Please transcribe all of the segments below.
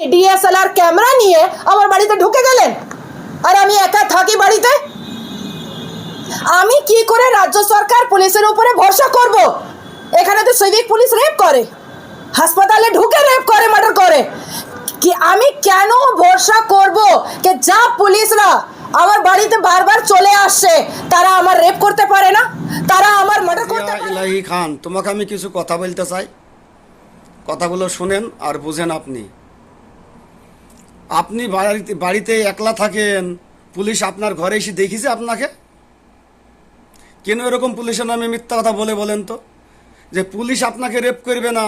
DSLR camera নিয়ে আমার বাড়িতে ঢুকে গেলেন? আর আমি একা থাকি বাড়িতে? আমি কি করে রাজ্য সরকার পুলিশের উপরে ভরসা করব? এখানে তো সিভিক পুলিশ রেপ করে। হাসপাতালে ঢুকে রেপ করে মার্ডার করে। কি আমি কেন ভরসা করব যে যা পুলিশরা আমার বাড়িতে বারবার চলে আসছে তারা আমার রেপ করতে পারে না? তারা আমার মার্ডার করতে পারে ইলাহি খান তোমাকে আমি কিছু কথা বলতে চাই। কথাগুলো শুনেন আর বুঝেন আপনি। আপনি বাড়িতে বাড়িতে একলা থাকেন, পুলিশ আপনার ঘরে এসে দেখিছে আপনাকে? কেন এরকম পুলিশের নামে মিথ্যা কথা বলে বলেন তো? যে পুলিশ আপনাকে রেপ করবে না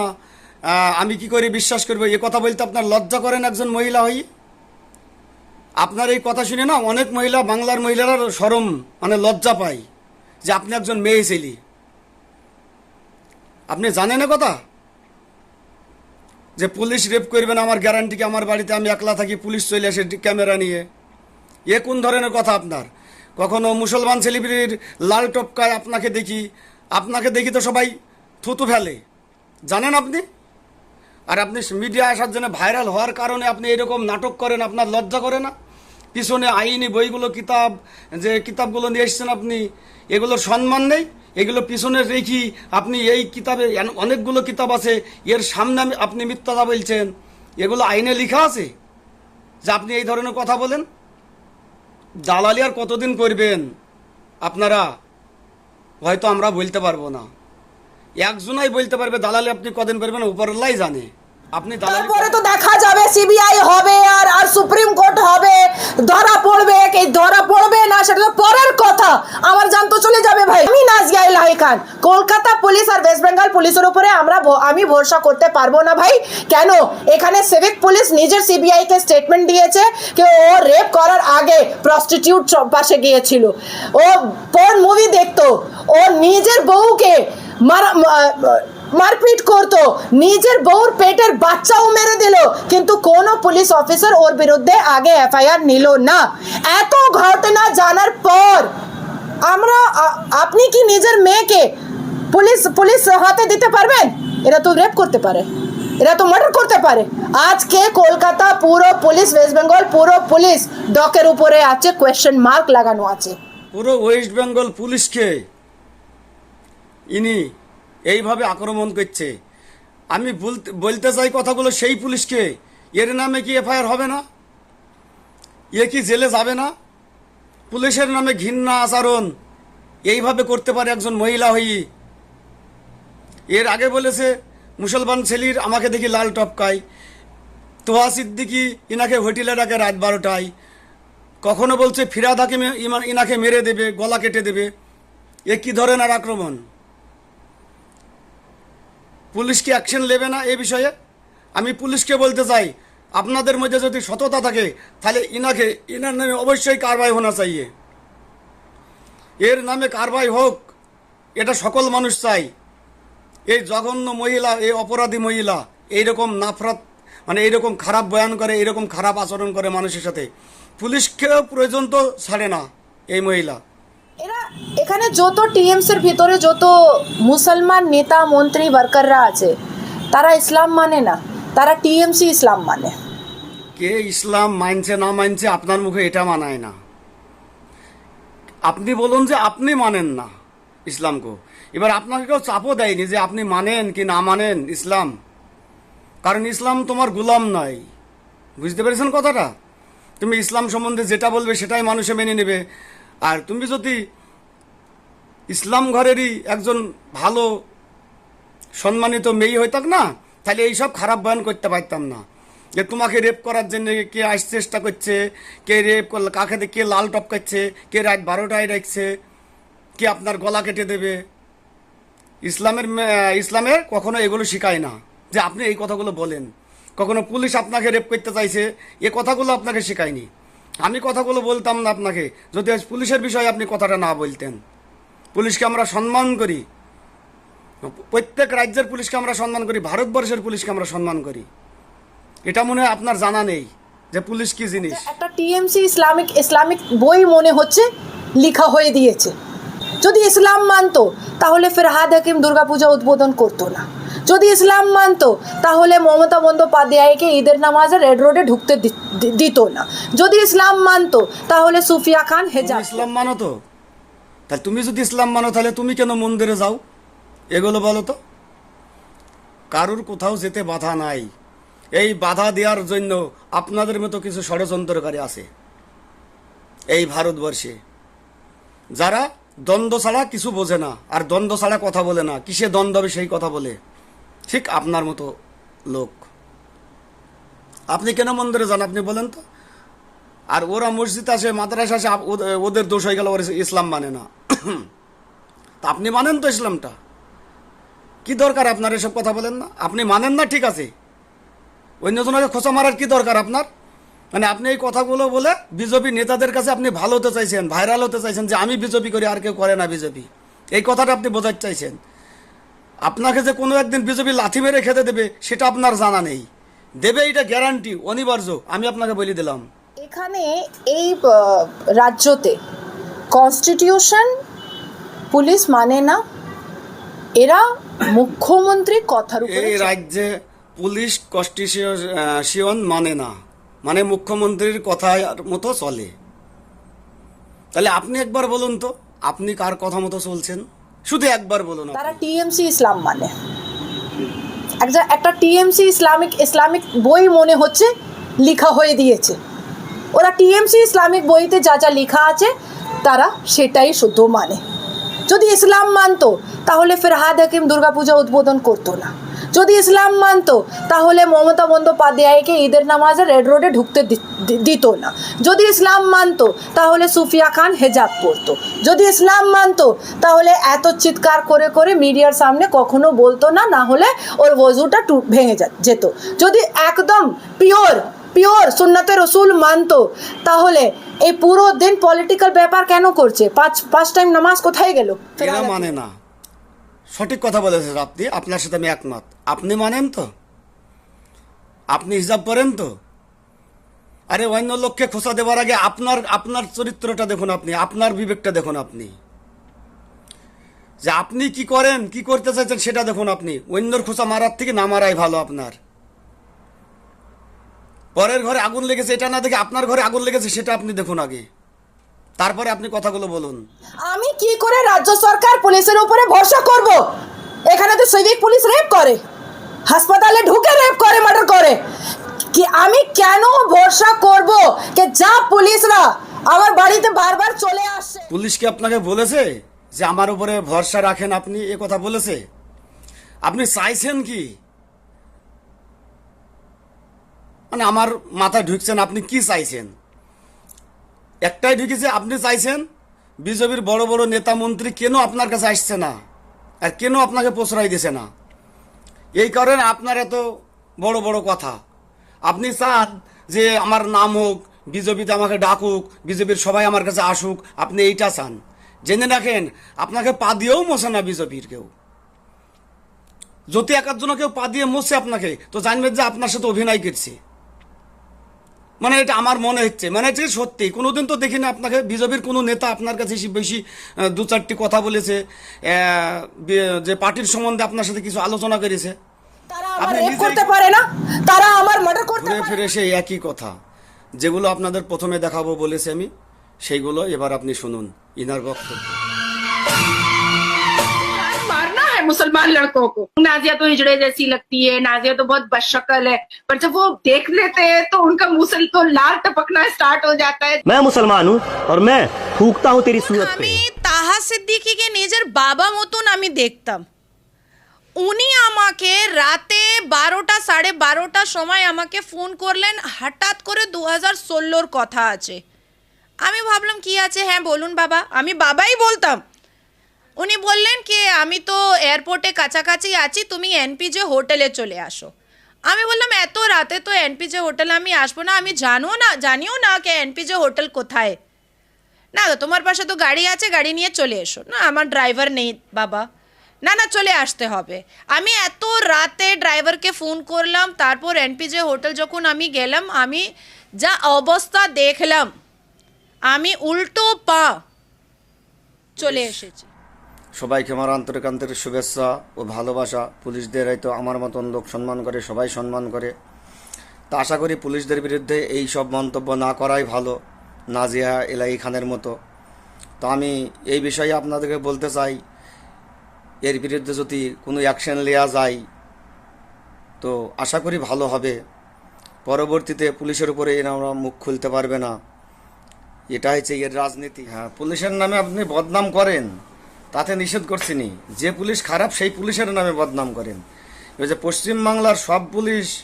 আমি কি করে বিশ্বাস করব? এ কথা বলতে আপনার লজ্জা করেন একজন মহিলা হই? আপনার এই কথা শুনে না অনেক মহিলা, বাংলার মহিলারা সরম মানে লজ্জা পায় যে আপনি একজন মেয়ে ছেলে। আপনি জানেন কথা? যে পুলিশ রেপ করবে না, আমার গ্যারান্টি কি আমার বাড়িতে আমি একলা থাকি, পুলিশ চলে আসে ক্যামেরা নিয়ে? এ কোন ধরনের কথা আপনার? কখনো মুসলমান সেলিব্রিটির লাল টপকায় আপনাকে দেখি? আপনাকে দেখি তো সবাই থুতু ফেলে। জানেন আপনি? আর আপনি মিডিয়া আসার জন্য ভাইরাল হওয়ার কারণে আপনি এরকম নাটক করেন, আপনার লজ্জা করে না? পিছনে আইনি বইগুলো, কিতাব, যে কিতাবগুলো নিয়ে এসেছেন আপনি, এগুলোর সম্মান নেই। এগুলো পিছনে রেখি আপনি এই কিতাবে অনেকগুলো কিতাব আছে। এর সামনে আপনি মিথ্যাটা বলছেন। এগুলো আইনে লেখা আছে। যে আপনি এই ধরনের কথা বলেন। দালালি আর কতদিন করবেন? আপনারা, হয়তো আমরা বলতে পারব না। একজনাই বলতে পারবে, দালালি আপনি কদিন করবেন উপরলাই জানে। আপনি তারপরে তো দেখা যাবে সিবিআই হবে আর আর সুপ্রিম কোর্ট হবে। ধরা পড়বে কি ধরা পড়বে না সেটা তো পরের কথা। আমার জান তো চলে যাবে ভাই। আমি নাজিয়া ইলাহি খান। কলকাতা পুলিশ আর ওয়েস্ট বেঙ্গল পুলিশের উপরে আমরা আমি ভরসা করতে পারব না ভাই। কেন? এখানে সিভিক পুলিশ নিজের সিবিআই কে স্টেটমেন্ট দিয়েছে যে ও রেপ করার আগে প্রস্টিটিউট পাশে গিয়েছিল। ও পর মুভি দেখতো। ও নিজের বউকে মারা মারপিট করতো। নিজের বউর পেটের বাচ্চাও মেরে দিল। কিন্তু কোনো পুলিশ অফিসার ওর বিরুদ্ধে আগে এফআইআর নিল না। এত ঘটনা জানার পর আমরা আপনি কি নিজের মেয়েকে পুলিশ পুলিশ হাতে দিতে পারবেন? এরা তো রেপ করতে পারে। এরা তো মার্ডার করতে পারে। আজকে কলকাতা পুরো পুলিশ ওয়েস্ট বেঙ্গল পুরো পুলিশ ডকের উপরে আছে কোয়েশ্চেন মার্ক লাগানো আছে। পুরো ওয়েস্ট বেঙ্গল পুলিশকে ইনি এইভাবে আক্রমণ করছে। আমি বলতে চাই কথাগুলো সেই পুলিশকে। এর নামে কি এফআইআর হবে না? এ কি জেলে যাবে না? পুলিশের নামে ঘৃণা আচরণ। এইভাবে করতে পারে একজন মহিলা হই এর আগে বলেছে, মুসলমান ছেলির আমাকে দেখি লাল টপকায়। তোহা সিদ্দিকি ইনাকে হোটেলে ডাকে রাত বারোটায়। কখনো বলছে ফিরাদাকে মে- ইমা- ইনাকে মেরে দেবে, গলা কেটে দেবে। এ কি ধরনের আক্রমণ? পুলিশ কি অ্যাকশন নেবে না এ বিষয়ে? আমি পুলিশকে বলতে চাই, আপনাদের মধ্যে যদি সততা থাকে, তাহলে ইনাকে, ইনার নামে অবশ্যই কারবাই হোনা চাইয়ে। এর নামে কারবাই হোক, এটা সকল মানুষ চাই। এই জঘন্য মহিলা, এই অপরাধী মহিলা, এইরকম নাফরাত মানে এইরকম খারাপ বয়ান করে, এইরকম খারাপ আচরণ করে মানুষের সাথে। পুলিশকেও প্রয়োজন তো ছাড়ে না এই মহিলা। এরা এখানে যত টিএমসির ভিতরে যত মুসলমান নেতা, মন্ত্রী ওয়ার্কাররা আছে, তারা ইসলাম মানে না। তারা টিএমসি ইসলাম মানে। কে ইসলাম মানছে, না মানছে আপনার মুখে এটা মানায় না। আপনি বলুন যে আপনি মানেন না ইসলামকে। এবার আপনাকে কেউ চাপও দেয়নি যে আপনি মানেন কি না মানেন ইসলাম। কারণ ইসলাম তোমার গুলাম নয়। বুঝতে পেরেছেন কথাটা? তুমি ইসলাম সম্বন্ধে যেটা বলবে সেটাই মানুষে মেনে নেবে। আর তুমি যদি ইসলাম ঘরেরই একজন ভালো, সম্মানিত মেয়ে হইতাক না, তাহলে এইসব খারাপ বয়ান করতে পারতাম না। যে তোমাকে রেপ করার জন্য কে আস চেষ্টা করছে, কে রেপ কাকে কে লাল টপ করছে, কে রাত বারোটায় রাখছে, কে আপনার গলা কেটে দেবে। ইসলামের ইসলামের ইসলামে কখনো এগুলো শেখায় না। যে আপনি এই কথাগুলো বলেন। কখনো পুলিশ আপনাকে রেপ করতে চাইছে, এ কথাগুলো আপনাকে শেখায়নি। আমি কথাগুলো বলতাম না আপনাকে। যদি আজ পুলিশের বিষয়ে আপনি কথাটা না বলতেন। পুলিশকে আমরা সম্মান করি। প্রত্যেক রাজ্যের পুলিশকে আমরা সম্মান করি, ভারতবর্ষের পুলিশকে আমরা সম্মান করি। এটা মনে হয় আপনার জানা নেই, যে পুলিশ কি জিনিস। একটা টিএমসি ইসলামিক ইসলামিক বই মনে হচ্ছে লেখা হয়ে দিয়েছে। যদি ইসলাম মানতো, তাহলে ফেরহাদ হাকিম দুর্গাপূজা উদ্বোধন করতো না। যদি ইসলাম মানত তাহলে মমতা বন্দ্যোপাধ্যায়কে ঈদের নামাজে রেড রোডে ঢুকতে দিত না। যদি ইসলাম মানতো তাহলে সুফিয়া খান হেজা ইসলাম মানো তো? তাহলে তুমি যদি ইসলাম মানো তাহলে তুমি কেন মন্দিরে যাও? এগুলো বলো তো। কারুর কোথাও যেতে বাধা নাই। এই বাধা দেওয়ার জন্য আপনাদের মতো কিছু ষড়যন্ত্রকারী আছে এই ভারতবর্ষে। যারা দ্বন্দ্ব ছাড়া কিছু বোঝে না আর দ্বন্দ্ব ছাড়া কথা বলে না। কিসে দ্বন্দ্ব হবে সেই কথা বলে? ঠিক আপনার মতো লোক। আপনি কেন মন্দিরে যান, আপনি বলেন তো। আর ওরা মসজিদ আসে মাদ্রাসা আসে ওদের- দোষ হয়ে গেল, ওরা ইসলাম মানে না। তা আপনি মানেন তো ইসলামটা। কি দরকার আপনার এসব কথা বলেন না? আপনি মানেন না, ঠিক আছে। অন্যজনকে খোঁচা মারার কি দরকার আপনার? মানে আপনি এই কথাগুলো বলে বিজেপি নেতাদের কাছে আপনি ভালো হতে চাইছেন, ভাইরাল হতে চাইছেন যে আমি বিজেপি করি, আর কেউ করে না বিজেপি। এই কথাটা আপনি বোঝাতে চাইছেন। আপনাকে যে কোনো একদিন বিজেপি লাথি মেরে খেতে দেবে সেটা আপনার জানা নেই। দেবে এটা গ্যারান্টি অনিবার্য আমি আপনাকে বলে দিলাম। এখানে এই রাজ্যতে কনস্টিটিউশন পুলিশ মানে না এরা মুখ্যমন্ত্রী কথার উপরে এই রাজ্যে পুলিশ কনস্টিটিউশন মানে না মানে মুখ্যমন্ত্রীর কথার মতো চলে। তাহলে আপনি একবার বলুন তো আপনি কার কথা মতো চলছেন? শুধু একবার বলুন। তারা টিএমসি ইসলাম মানে। একটা একটা টিএমসি ইসলামিক ইসলামিক বই মনে হচ্ছে লেখা হয়ে দিয়েছে। ওরা টিএমসি ইসলামিক বইতে যা যা লেখা আছে, তারা সেটাই শুদ্ধ মানে। যদি ইসলাম মানতো, তাহলে ফেরহাদ হাকিম দুর্গাপূজা উদ্বোধন করতো না। যদি ইসলাম মানত, তাহলে মমতা বন্দ্যোপাধ্যায়কে ঈদের নামাজে রেড রোডে ঢুকতে দিত না। যদি ইসলাম মানত, তাহলে সুফিয়া খান হেজাব পরতো। যদি ইসলাম মানত, তাহলে এত চিৎকার করে করে মিডিয়ার সামনে কখনো বলতো না না হলে ওর ওজুটা ভেঙে যেত। যদি একদম পিওর পিওর সুন্নতে রসুল মানতো, তাহলে এই পুরো দিন পলিটিক্যাল ব্যাপার কেন করছে? পাঁচ পাঁচ টাইম নামাজ কোথায় গেল? মানে না। সঠিক কথা বলেছেন আপনি, আপনার সাথে আমি একমত। আপনি মানেন তো? আপনি হিসাব করেন তো? আরে অন্য লোককে খোসা দেওয়ার আগে আপনার আপনার চরিত্রটা দেখুন আপনি, আপনার বিবেকটা দেখুন আপনি। যে আপনি কি করেন, কি করতে চাইছেন সেটা দেখুন আপনি। অন্যর খোসা মারার থেকে না মারাই ভালো আপনার। পরের ঘরে আগুন লেগেছে, এটা না দেখে আপনার ঘরে আগুন লেগেছে, সেটা আপনি দেখুন আগে। তারপরে আপনি কথাগুলো বলুন। আমি কি করে রাজ্য সরকার পুলিশের উপরে ভরসা করব? এখানে তো সিভিক পুলিশ রেপ করে। হাসপাতালে ঢুকে রেপ করে মার্ডার করে। কি আমি কেন ভরসা করব যে যা পুলিশরা আমার বাড়িতে বারবার চলে আসে? পুলিশ কি আপনাকে বলেছে যে আমার উপরে ভরসা রাখেন আপনি? এ কথা বলেছে। আপনি চাইছেন কি? মানে আমার মাথায় ঢুকছেন, আপনি কি চাইছেন? একটাই ঢুকেছে আপনি চাইছেন, বিজেপির বড় বড় নেতা মন্ত্রী কেন আপনার কাছে আসছে না? আর কেন আপনাকে প্রশ্রয় দিছে না? এই কারণে আপনার এত বড় বড় কথা। আপনি চান যে আমার নাম হোক, বিজেপিতে আমাকে ডাকুক, বিজেপির সবাই আমার কাছে আসুক, আপনি এইটা চান। জেনে রাখেন, আপনাকে পা দিয়েও মোছে না বিজেপির কেউ। যদি একার জন্য কেউ পা দিয়ে মোছে আপনাকে, তো জানবেন যে আপনার সাথে অভিনয় করছে। মানে এটা আমার মনে হচ্ছে। মানে এটা সত্যি? কোনোদিন তো দেখিনি আপনাকে। বিজেপির কোনো নেতা আপনার কাছে বেশি দু চারটি কথা বলেছে। যে পার্টির সম্বন্ধে আপনার সাথে কিছু আলোচনা করেছে। আপনি করতে পারে না? তারা আমার মার্ডার করতে ঘুরে ফিরে সেই একই কথা। যেগুলো আপনাদের প্রথমে দেখাবো বলেছি আমি সেইগুলো এবার আপনি শুনুন। ইনার বক্তব্য। मुसलमान लड़कों को नाजिया तो हिजड़े जैसी लगती है नाजिया तो बहुत बदशक्ल है पर जब वो देख लेते हैं तो उनका मुसल तो लाल टपकना स्टार्ट हो जाता है मैं मुसलमान हूँ और मैं थूकता हूँ तेरी सूरत पे আমি তাহা সিদ্দিকিকে নিজের বাবা মতন আমি দেখতাম উনি আমাকে রাতে বারোটা সাড়ে বারোটার সময় আমাকে ফোন করলেন হঠাৎ করে দু হাজার ষোলোর কথা আছে আমি ভাবলাম কি আছে হ্যাঁ বলুন বাবা আমি বাবাই বলতাম উনি বললেন কি আমি তো এয়ারপোর্টে কাছাকাছি আছি তুমি এনপিজে হোটেলে চলে আসো। আমি বললাম এত রাতে তো এনপিজে হোটেলে আমি আসব না আমি জানো না জানিও না কে এনপিজে হোটেল কোথায়? না তোমার পাশে তো গাড়ি আছে গাড়ি নিয়ে চলে এসো। না আমার ড্রাইভার নেই বাবা। না না চলে আসতে হবে। আমি এত রাতে ড্রাইভারকে ফোন করলাম তারপর এনপিজে হোটেল যখন আমি গেলাম আমি যা অবস্থা দেখলাম আমি উল্টো পা চলে এসেছি। সবাইকে আমার আন্তরিক আন্তরিক শুভেচ্ছা ও ভালোবাসা। পুলিশদের হয়তো আমার মতন লোক সম্মান করে, সবাই সম্মান করে। তা আশা করি পুলিশদের বিরুদ্ধে এই সব মন্তব্য না করাই ভালো, নাজিয়া এলাই খানের মতো। তো আমি এই বিষয়ে আপনাদেরকে বলতে চাই, এর বিরুদ্ধে যদি কোনো অ্যাকশন নেওয়া যায়, তো আশা করি ভালো হবে। পরবর্তীতে পুলিশের উপরে এনারা মুখ খুলতে পারবে না। এটা হচ্ছে এর রাজনীতি। হ্যাঁ পুলিশের নামে আপনি বদনাম করেন। তাতে নিষেধ করছিনি। যে পুলিশ খারাপ, সেই পুলিশের নামে বদনাম করেন। এবার যে পশ্চিমবাংলার সব পুলিশ,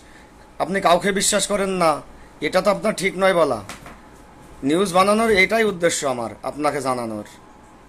আপনি কাউকে বিশ্বাস করেন না, এটা তো আপনার ঠিক নয় বলা। নিউজ বানানোর এটাই উদ্দেশ্য আমার, আপনাকে জানানোর।